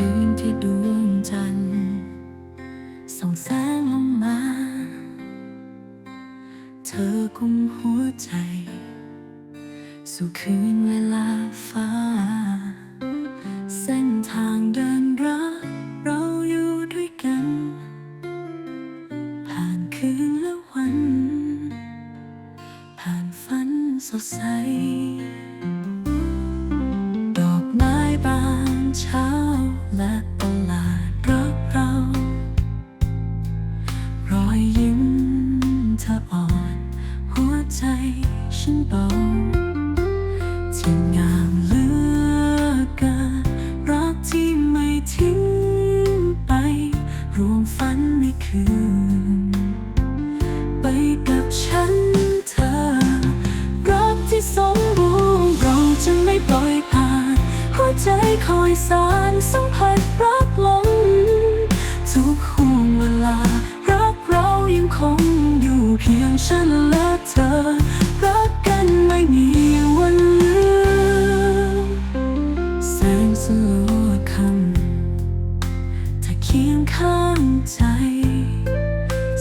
คืนที่ดวงจันทร์ส่องแสงลงมา เธอกุมหัวใจ สู่คืนเวลาฟ้า เส้นทางเดินรักเราอยู่ด้วยกัน ผ่านคืนและวัน ผ่านฝันสดใส ดอกไม้บานชา ใจฉันเบาที่งามเหลือเกินรักที่ไม่ทิ้งไป รวมฝันในคืน ไปกับฉันเธอ รักที่สมบูรณ์เราจะไม่ปล่อยผ่าน หัวใจคอยสานสัมผัสรักลงทุกห่วงเวลา งข้างใจ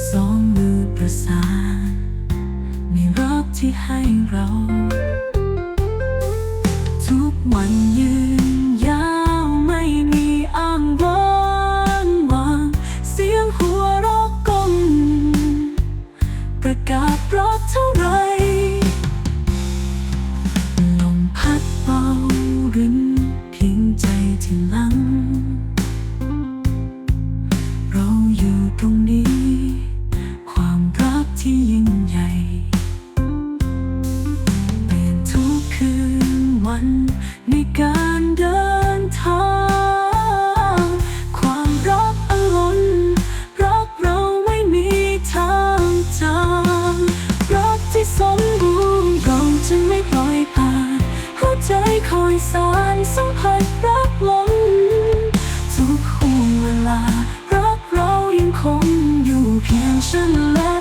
สองมือประสานในรักที่ให้เรา ทุกวันยืนยาวไม่มีอ้างว้างวางเสียงหัวเรอกกลมประกาศรักเท่าไร ใจคอยสานสัมผัสรักล้นทุกห่วงเวลารักเรายังคงอยู่เพียงฉันและ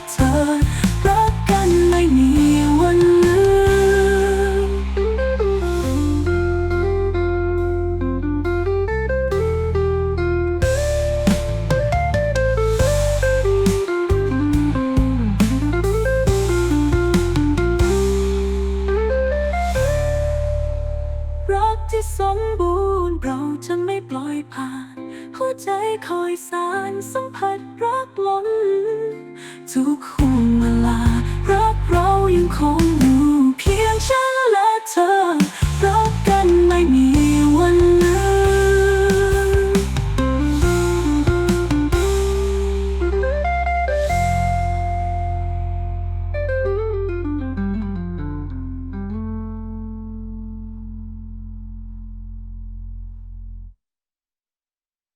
มบูรณ์เราจะไม่ปล่อยผ่าน หัวใจคอยสานสัมผัสรักล้นทุกค